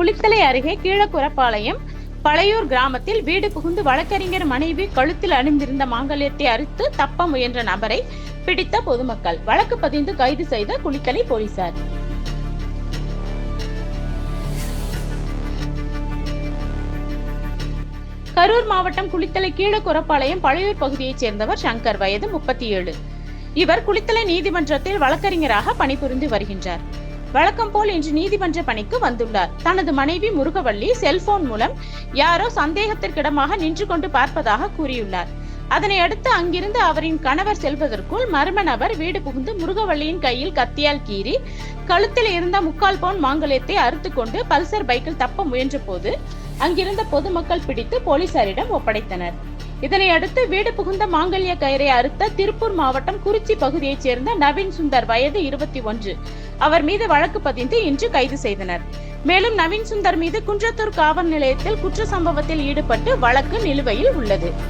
குளித்தலை அருகே கீழக்குரப்பாளையம் பழையூர் கிராமத்தில் வீடு புகுந்து வழக்கறிஞர் மனைவி கழுத்தில் அணிந்திருந்த மாங்கல்யத்தை அறுத்து தப்ப முயன்ற நபரை பிடித்த பொதுமக்கள். வழக்கு பதிந்து கைது செய்த குளித்தலை போலீசார். கரூர் மாவட்டம் குளித்தலை கீழக்குரப்பாளையம் பழையூர் பகுதியைச் சேர்ந்தவர் சங்கர் வயது முப்பத்தி ஏழு. இவர் குளித்தலை நீதிமன்றத்தில் வழக்கறிஞராக பணிபுரிந்து வருகின்றார். வழக்கம் போல் இன்று நீதிமன்ற பணிக்கு வந்துள்ளார். தனது மனைவி முருகவள்ளி செல்போன் மூலம் யாரோ சந்தேகத்திற்கிடமாக நின்று கொண்டு பார்ப்பதாக கூறியுள்ளார். அதனை அடுத்து அங்கிருந்து அவரின் கணவர் செல்வதற்குள் மர்ம நபர் வீடு புகுந்து முருகவள்ளியின் கையில் கத்தியால் கீறி கழுத்தில் இருந்த முக்கால் பவுன் மாங்கல்யத்தை அறுத்து கொண்டு பல்சர் பைக்கில் தப்ப முயன்ற போது அங்கிருந்த பொதுமக்கள் பிடித்து போலீசாரிடம் ஒப்படைத்தனர். இதனையடுத்து வீடு புகுந்த மாங்கல்ய கயிறை அறுத்த திருப்பூர் மாவட்டம் குறிச்சி பகுதியைச் சேர்ந்த நவீன் சுந்தர் வயது இருபத்தி ஒன்று. அவர் மீது வழக்கு பதிந்து இன்று கைது செய்தனர். மேலும் நவீன் சுந்தர் மீது குன்றத்தூர் காவல் நிலையத்தில் குற்ற சம்பவத்தில் ஈடுபட்டு வழக்கு நிலுவையில் உள்ளது.